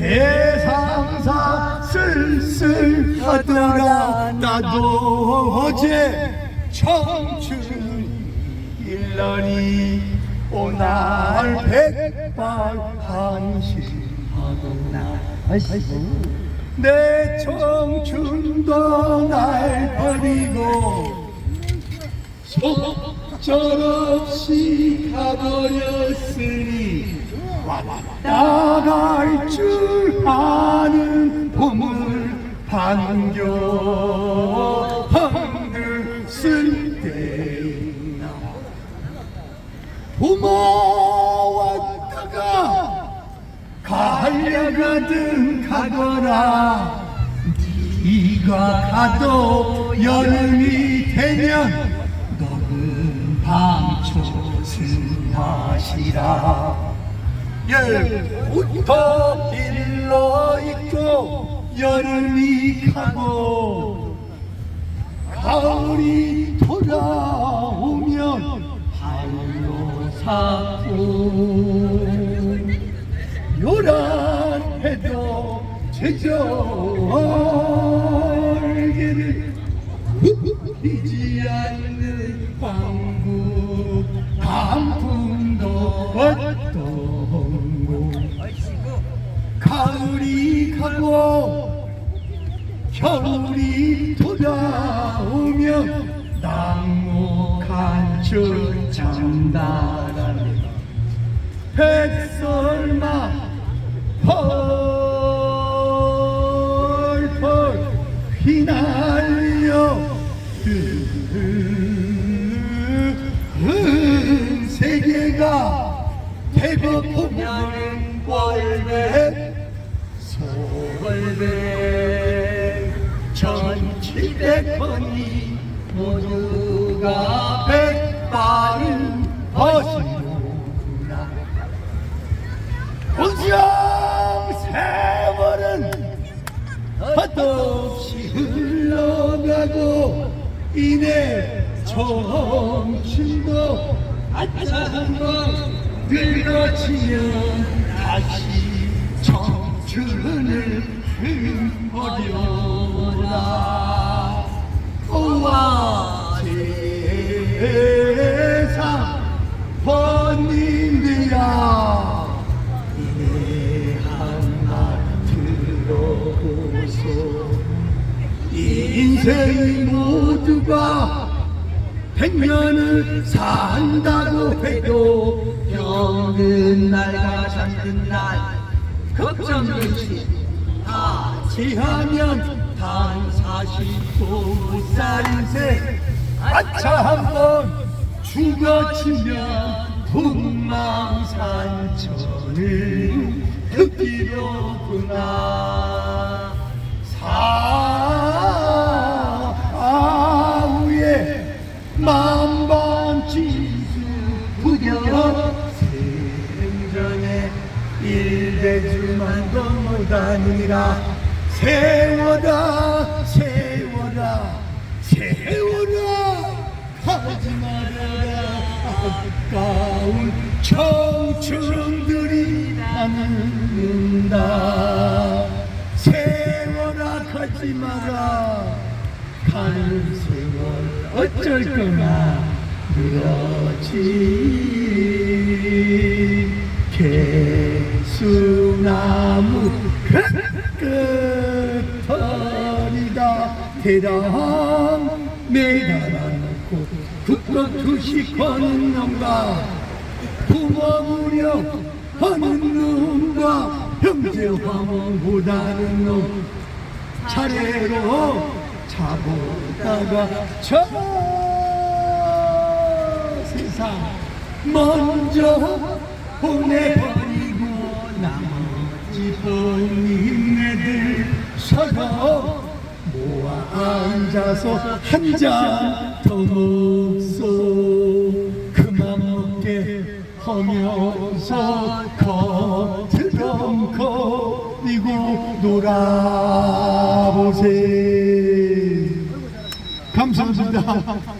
세상사 쓸쓸하더라 나도 어제 청춘 일러니 오날 백발한시하구나. 내 청춘도 날 버리고 속절없이 가버렸으니 나갈 줄 아는 봄을 반겨 한글 쓸 때나 부모왔다가 가려가든 가거라. 네가 가도 여름이 되면 너는 방초을 마시라 예부터 일러 있고 여름이 가고 가을이 돌아오면 하늘로 사고 요란 해도 제절개를 휘지 않는 광 가고 겨울이 돌아오면 낙목한 줄 장다라네. 백설마 펄펄 휘날려. 은 세계가 대거포면은 월배 소월배 전칠백번이 모두가 백발은 벗이로구나. 온수영 세월은 헛없이 흘러가고 이내 청춘도 아차 한번 늙어지면 다시 청춘을 흠버려라 오와. 세상 번님들아 이내 한말 들어보소. 인생이 모두가 백년을 산다고 해도 병든 날과 잠든 날 걱정 없이 다 지하면 단 사십도 살인세 아차 한번 죽어치면 북망산천을 듣기로구나 일대주만도 못하느니라. 세워라 세워라 세워라. 하지 말아라. 아까운 청춘들이 남는다. 세워라 가지 마라. 가는 세월 어쩔 거나. 늘어지 매달아놓고 국법 투시 거는 놈과 부모 무력 하는 놈과 형제 못하는 놈 차례로 차보다가 저 세상 먼저 보내버리고 나머지 본인네들 서서 모아 앉아서 한 잔 더 먹소 그만 먹게 하면서 겉드렁거리고 놀아보세 감사합니다.